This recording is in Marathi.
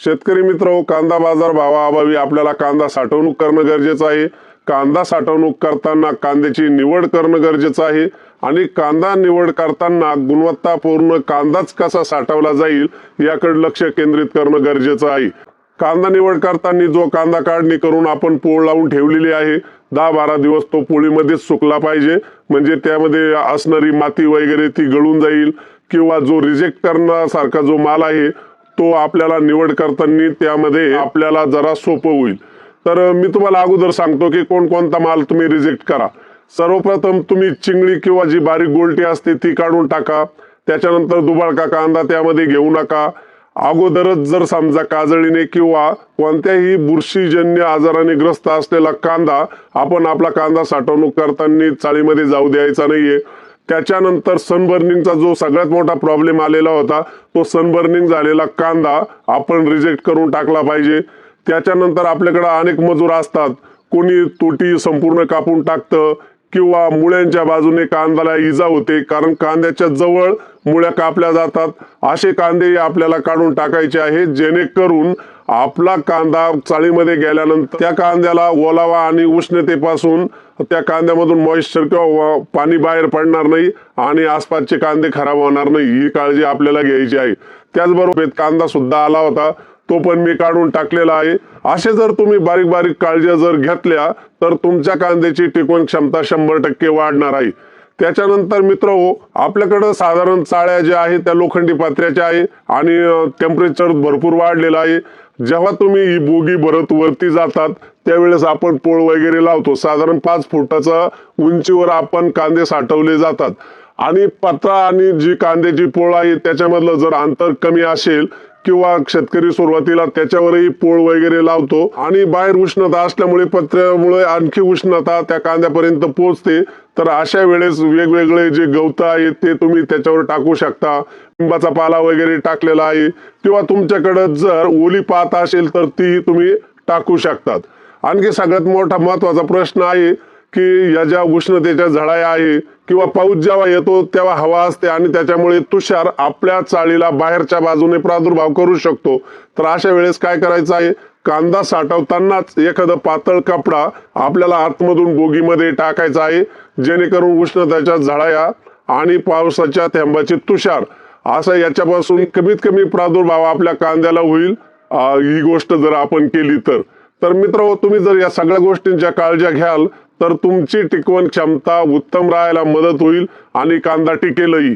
शेतकरी मित्र हो कांदा बाजार भावाअभावी आपल्याला कांदा साठवणूक करणं गरजेचं आहे. कांदा साठवणूक करताना कांद्याची निवड करणं गरजेचं आहे. आणि कांदा निवड करताना गुणवत्तापूर्ण कांदाच कसा साठवला जाईल याकडे लक्ष केंद्रित करणं गरजेचं आहे. कांदा निवड करताना जो कांदा काढणी करून आपण पोळ लावून ठेवलेली आहे दहा बारा दिवस तो पोळीमध्येच सुकला पाहिजे. म्हणजे त्यामध्ये असणारी माती वगैरे ती गळून जाईल. किंवा जो रिजेक्ट करण्यासारखा जो माल आहे तो आपल्याला निवड करताना त्यामध्ये आपल्याला जरा सोपं होईल. तर मी तुम्हाला अगोदर सांगतो की कोणकोणता माल तुम्ही रिजेक्ट करा. सर्वप्रथम तुम्ही चिंगळी किंवा जी बारीक गोलटी असते ती काढून टाका. त्याच्यानंतर दुबाळका कांदा त्यामध्ये घेऊ नका. अगोदरच जर समजा काजळीने किंवा कोणत्याही बुरशीजन्य आजाराने ग्रस्त असलेला कांदा आपण आपला कांदा साठवणूक करताना चाळीमध्ये जाऊ द्यायचा नाहीये. त्याच्यानंतर सनबर्निंगचा जो सगळ्यात मोठा प्रॉब्लेम आलेला होता तो सनबर्निंग झालेला कांदा आपण रिजेक्ट करून टाकला पाहिजे. त्याच्यानंतर आपल्याकडे अनेक मजूर असतात. कोणी तोटी संपूर्ण कापून टाकतं किंवा मुळ्यांच्या बाजूने कांद्याला इजा होते कारण कांद्याच्या जवळ मुळ्या कापल्या जातात. असे कांदे आपल्याला काढून टाकायचे आहेत जेणेकरून आपला कांदा चाळीमध्ये गेल्यानंतर त्या कांद्याला ओलावा आणि उष्णतेपासून त्या कांद्यामधून मॉइश्चर किंवा पाणी बाहेर पडणार नाही आणि आसपासचे कांदे खराब होणार नाही ही काळजी आपल्याला घ्यायची आहे. त्याचबरोबर कांदा सुद्धा आला होता. तो पण मी काढून टाकलेला आहे. असे जर तुम्ही बारीक बारीक काळज्या जर घेतल्या तर तुमच्या कांद्याची टिकवण क्षमता शंभर टक्के वाढणार आहे. त्याच्यानंतर मित्र हो आपल्याकडं साधारण चाळ्या ज्या आहेत त्या लोखंडी पात्र्याच्या आहे आणि टेम्परेचर भरपूर वाढलेलं आहे. जेव्हा तुम्ही ही बोगी भरत वरती जातात त्यावेळेस आपण पोळ वगैरे लावतो. साधारण पाच फुटाचा उंचीवर आपण कांदे साठवले जातात. आणि पत्रा आणि जी कांद्याची पोळ आहे त्याच्यामधलं जर अंतर कमी असेल किंवा शेतकरी सुरुवातीला त्याच्यावरही पोळ वगैरे लावतो आणि बाहेर उष्णता असल्यामुळे पत्र्यामुळे आणखी उष्णता त्या कांद्यापर्यंत पोहोचते. तर अशा वेळेस वेगवेगळे जे गवत आहेत ते तुम्ही त्याच्यावर टाकू शकता. लिंबाचा पाला वगैरे टाकलेला आहे. किंवा तुमच्याकडं जर ओली पात असेल तर ती तुम्ही टाकू शकतात. आणखी सगळ्यात मोठा महत्त्वाचा प्रश्न आहे की या ज्या उष्णतेच्या झळाया आहे किंवा पाऊस जेव्हा येतो तेव्हा हवा असते आणि त्याच्यामुळे तुषार आपल्या चाळीला बाहेरच्या बाजूने प्रादुर्भाव करू शकतो. तर अशा वेळेस काय करायचं आहे? कांदा साठवतानाच एखादं पातळ कपडा आपल्याला आतमधून बोगीमध्ये टाकायचा आहे जेणेकरून उष्णतेच्या झळाया आणि पावसाच्या थेंबाचे तुषार असं याच्यापासून कमीत कमी प्रादुर्भाव आपल्या कांद्याला होईल ही गोष्ट जर आपण केली तर. तर मित्र तुम्ही जर या सगळ्या गोष्टींच्या काळज्या घ्याल तर तुमची टिकवण क्षमता उत्तम राहायला मदत होईल आणि कांदा टिकेलही.